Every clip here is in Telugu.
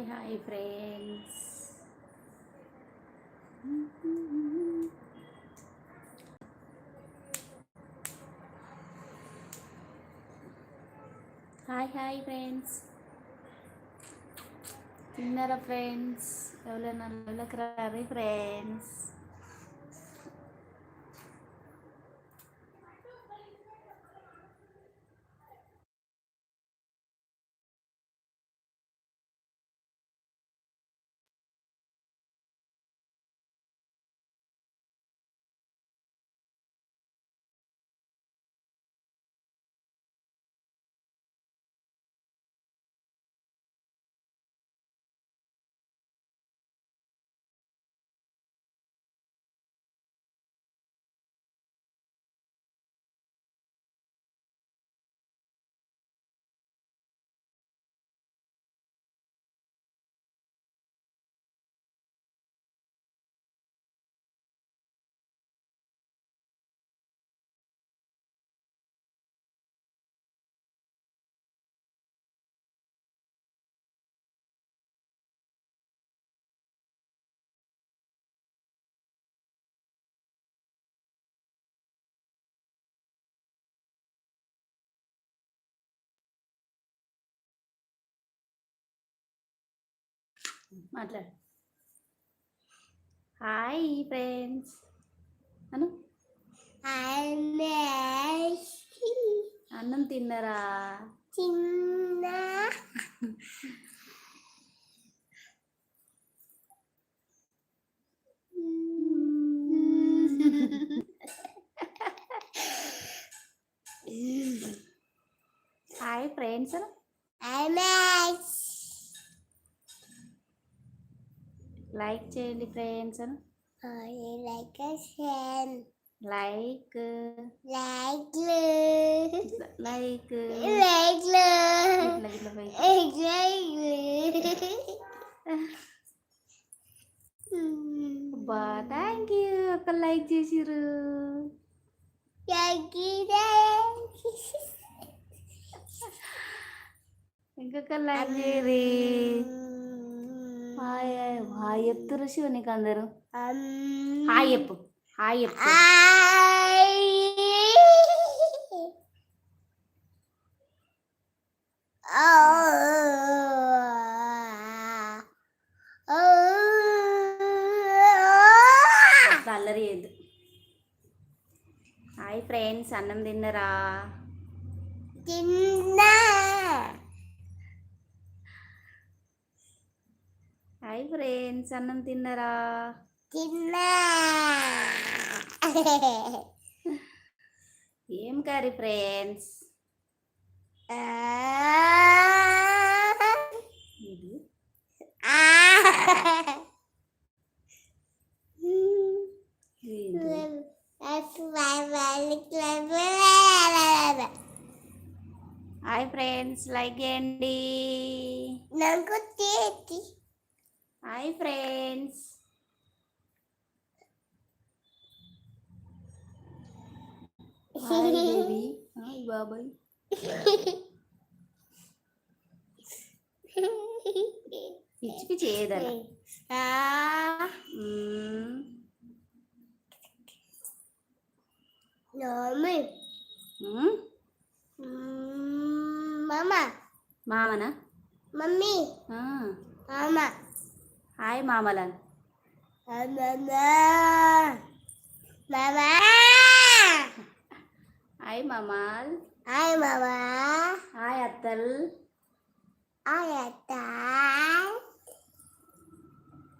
Hi hi friends hi hi friends తిన్నారా ఫ్రెండ్స్ ఎవరైనా లైవ్లోకి రారీ ఫ్రెండ్స్ మాట్లాడు. Hi friends. అను. అన్నం తిన్నారా? చిన్న హాయ్ ఫ్రెండ్స్ అను. లైక్ చేయండి ఫ్రెండ్స్ అను లైక్ సెన్ లైక్ లైక్ లైక్ లైక్ ఇట్లా ఇట్లా పైకి. అబ్బా థ్యాంక్ యూ ఒక లైక్ చేసిర్రు ఇంకొక లైక్ చేయరి హాయ్ హాయ్ చెప్తురు శివునికి అందరూ. హాయ్ చెప్పు హాయ్ చెప్పు. అట్లా అల్లరి చేయద్దు. హాయ్ ఫ్రెండ్స్ అన్నం తిన్నరా? తిన్నా హాయ్ ఫ్రెండ్స్ అన్నం తిన్నరా తిన్నా ఏం కర్రీ ఫ్రెండ్స్ ఇది ఏంటి? హాయ్ ఫ్రెండ్స్ లైక్ చేయండి నాకు తేటి హాయ్ ఫ్రెండ్స్. హాయ్ బాబాయ్. పిచ్చి పిచ్చి ఏదన్నా మ్మ్. మ్మ్. మామనా? mami, ఆ. హాయ్ మామలన్. హాయ్ మామాల్. Hi mama, హాయ్ అత్తల్. hi Ata,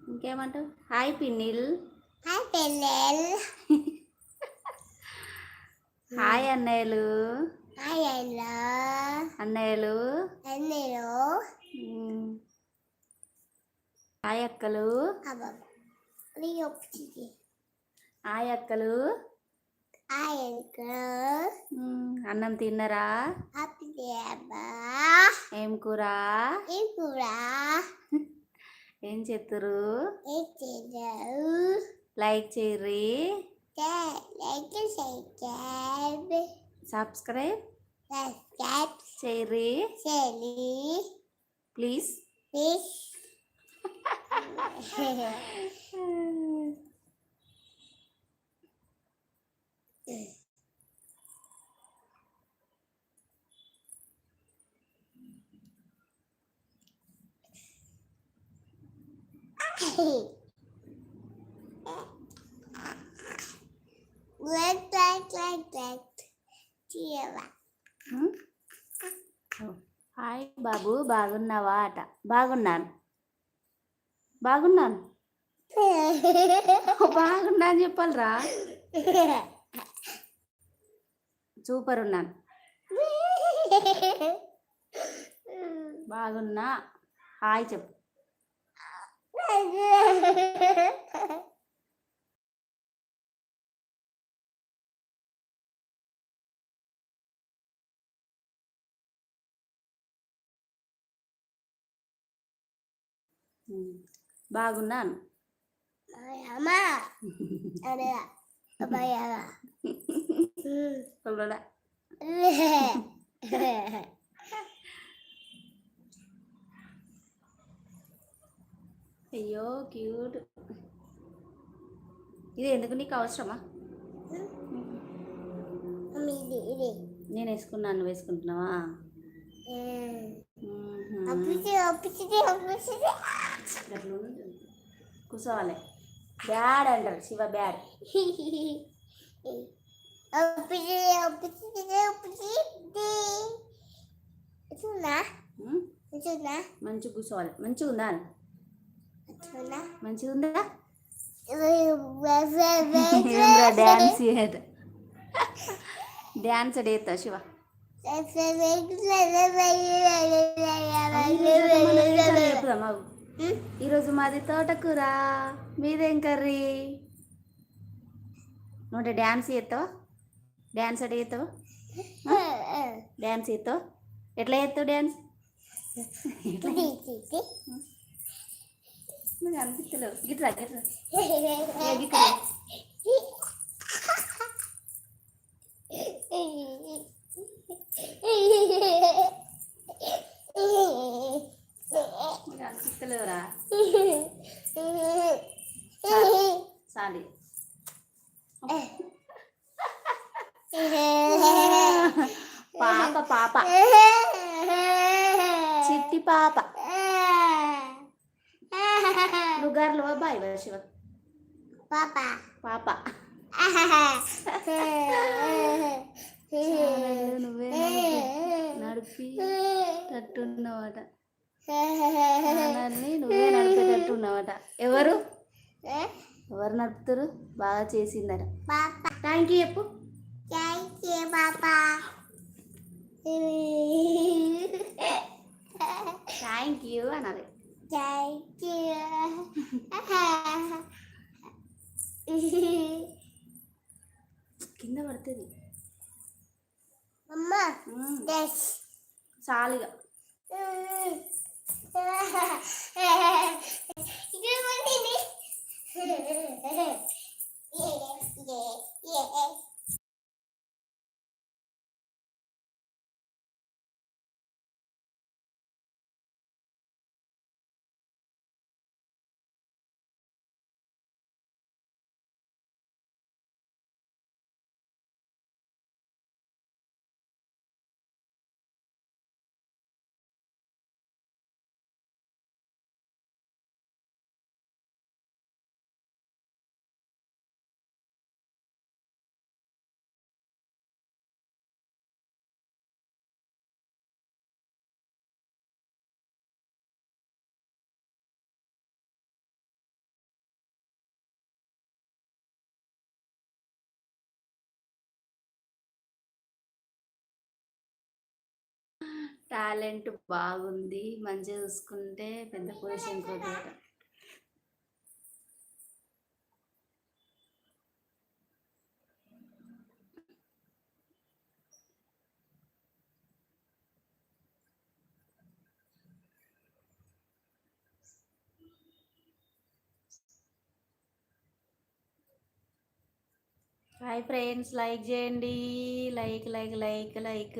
ఇంకేమంటావు? హాయ్ పిన్నిల్. hi Pelel, హాయ్ అన్నయ్యలు. Ella, అన్నయ్యలు. Enero, మ్మ్. హాయ్ అక్కలు హాయ్ అక్కలు. అన్నం తిన్నరా Happy Deba, ఏం కూర ఏం చెత్తురు లైక్ చేయర్రి subscribe subscribe, చేయర్రి please fish, Let like like like Tira. ఉమ్? ఓ, హాయ్ బాబు బాగున్నావా అట బాగున్నాను బాగున్నాను? బాగున్నా అని చెప్పాలిరా. సూపర్ ఉన్నాను. బాగున్నా. హాయ్ చెప్పు. ఉమ్, బాగున్నాను? అయ్యో క్యూట్. ఇది ఎందుకు నీకు అవసరమా. నేను వేసుకున్నాను నువ్వు వేసుకుంటున్నావా? అట్లా. కూర్చోవాలి బ్యాడ్ అంటారు శివ బ్యాడ్ మంచిగా కూర్చోవాలి మంచిగా ఉందా. మంచిగా ఉందా డ్యాన్స్ డ్యాన్స్ అడిగేస్తా శివ చెప్పుదాం అవు ఈరోజు మాది తోటకూర. మీదేం కర్రీ? నువ్వు డ్యాన్స్ చేస్తావా? డ్యాన్స్ చేస్తావా? డ్యాన్స్ చేస్తావా? ఎట్లా చేస్తావు డ్యాన్స్? అనిపిస్తలేవు గిట్రా గిట్రా? నాకు అనిపిస్తలేవురా సాలి పాప పాప. చిట్టి పాప. నువ్వు గారులు బాయ్ శివ. Papa. పాప. నువ్వే నడిపి తట్టున్నావట. ఛానల్ని నువ్వే నడిపేటట్టున్నావట ఎవరు ఎవరు నడుపుతారు బాగా చేసిందట. థ్యాంక్ యూ చెప్పు Thank you, Papa. Thank you అనాలి Thank you. కింద పడుతుంది Mama, మ్మ్. this. చాలుగా ഇത് టాలెంట్ బాగుంది. మంచిగా చూసుకుంటే పెద్ద పొజిషన్ కూడా హాయ్ ఫ్రెండ్స్ లైక్ చేయండి. Like like like like.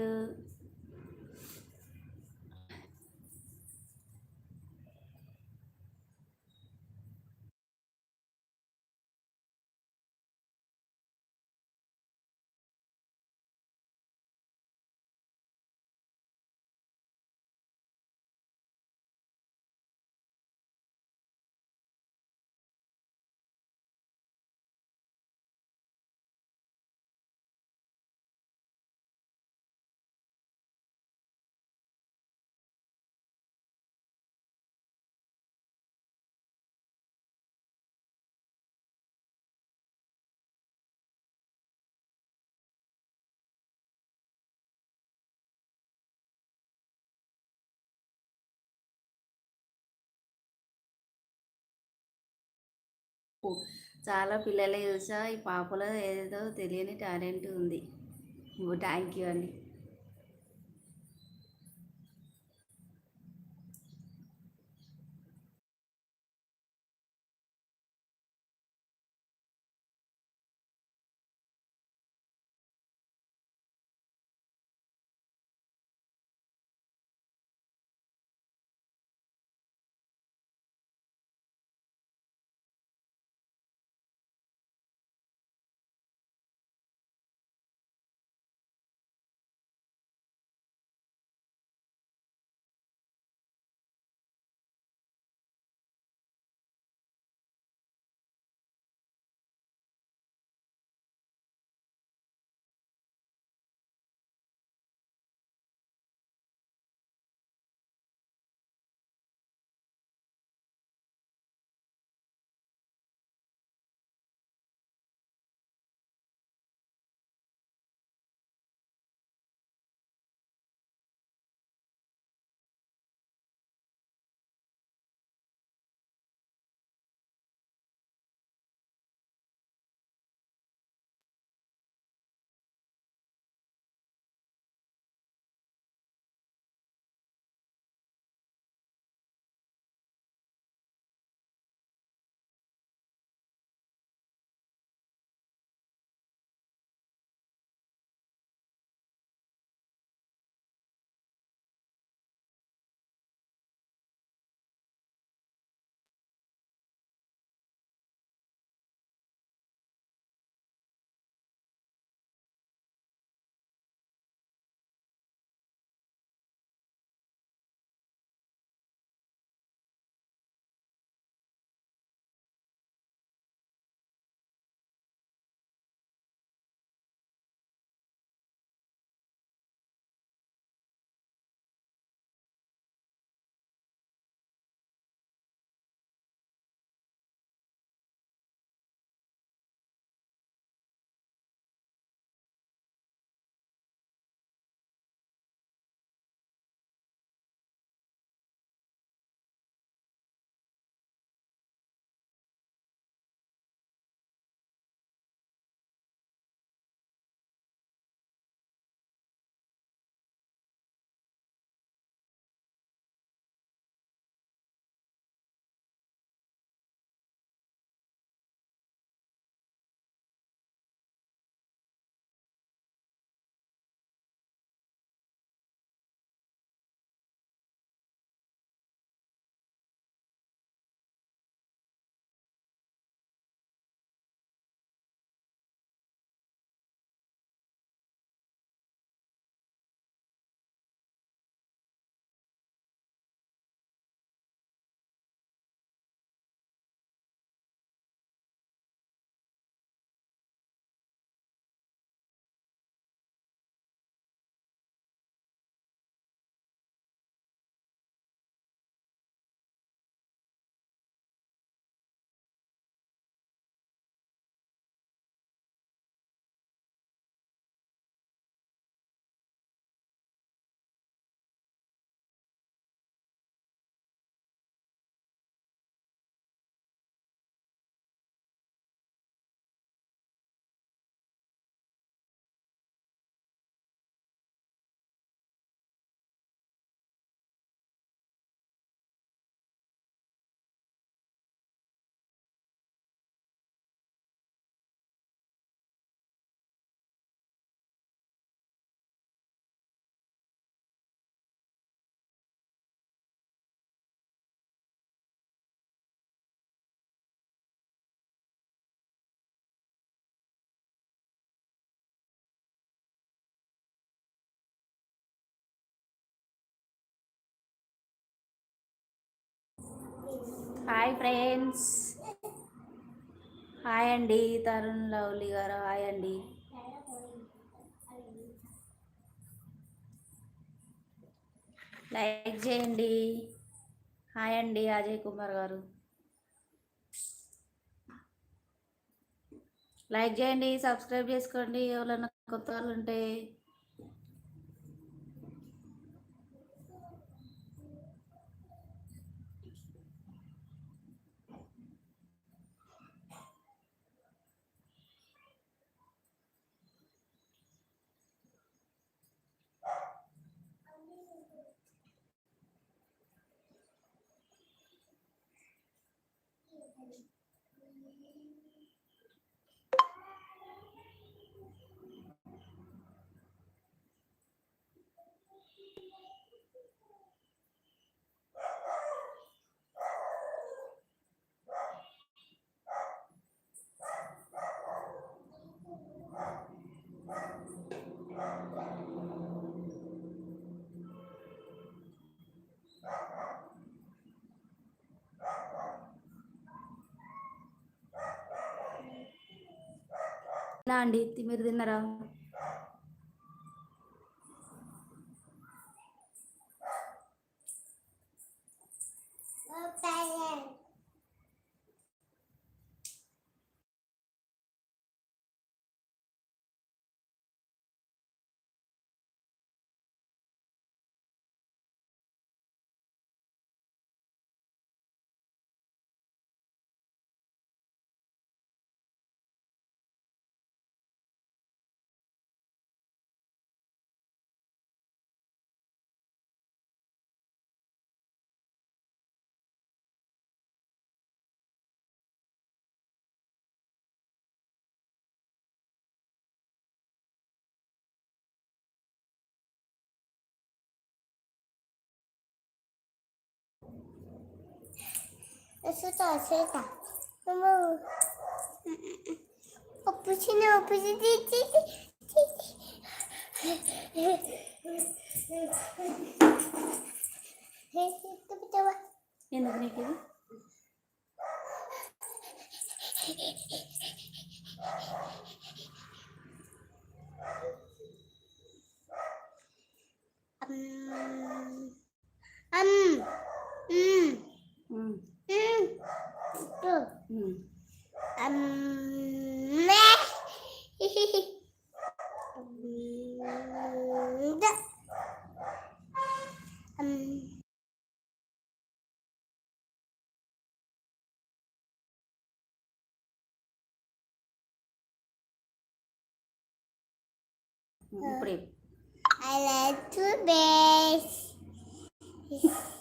చాలా పిల్లలు చూసా ఈ పాపలో ఏదో తెలియని టాలెంట్ ఉంది. థ్యాంక్ యూ అండి. Hi friends. హాయ్ అండి తరుణ్ లవ్లీ గారు. హాయ్ అండి. లైక్ చేయండి. హాయ్ అండి అజయ్ కుమార్ గారు. లైక్ చేయండి సబ్స్క్రైబ్ చేసుకోండి ఎవరైనా కొత్త వాళ్ళు ఉంటే. ఇలా అండి? మీరు తిన్నారా? Suta, suta. Vamos. Opucina, opucina. ఎందుకు నీకు ఇది Um. Um. Mm. ఉమ్, Mm. Tuh. ఉమ్. Um. Meh. Enggak. Um. இப்படி I like to base.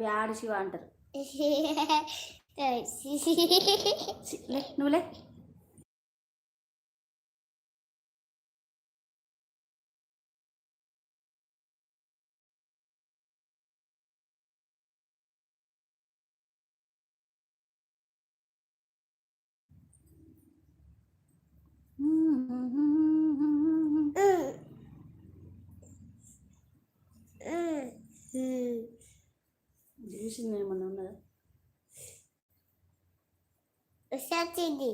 Bad Shiva అంటారు Terus. వచ్చింది ఏమన్నా ఉన్నదా వచ్చింది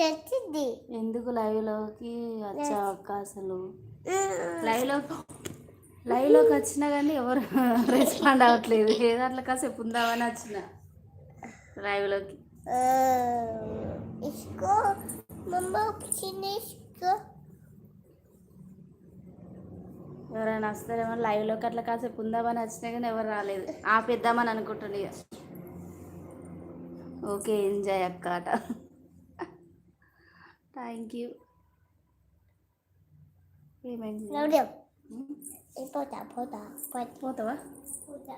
వచ్చింది ఎందుకు లైవ్లోకి వచ్చావు అక్క mm. అసలు లైవ్లో లైవ్లోకి వచ్చినా కానీ ఎవరు రెస్పాండ్ అవ్వట్లేదు. ఏదో అట్లా కాసేపు ఉందామని వచ్చిన? లైవ్లోకి. Uh, ఇసుకో మమ్మ చిన్న ఇసుకో. ఎవరైనా వస్తారేమో లైవ్లోకి అట్లా కాసేపు ఉందామని వచ్చినా కానీ ఎవరు రాలేదు. ఆపిద్దామని అనుకుంటున్నా ఇక. ఓకే ఎంజాయ్ అక్క అట థ్యాంక్ యూ ఏమైంది? పోతా పోతా పోతావా? పోతా.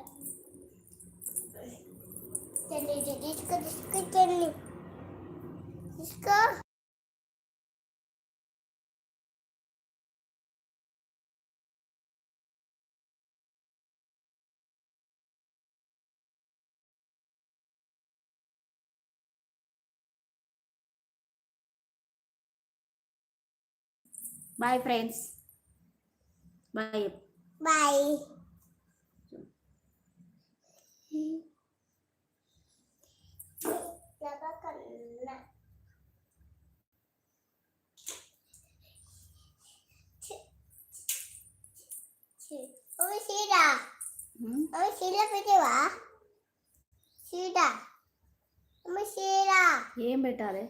Bye friends bye. Oh, sudah. Oh, sudah pergi wah. Sudah. Oh, sudah. ఏం పెట్టాలి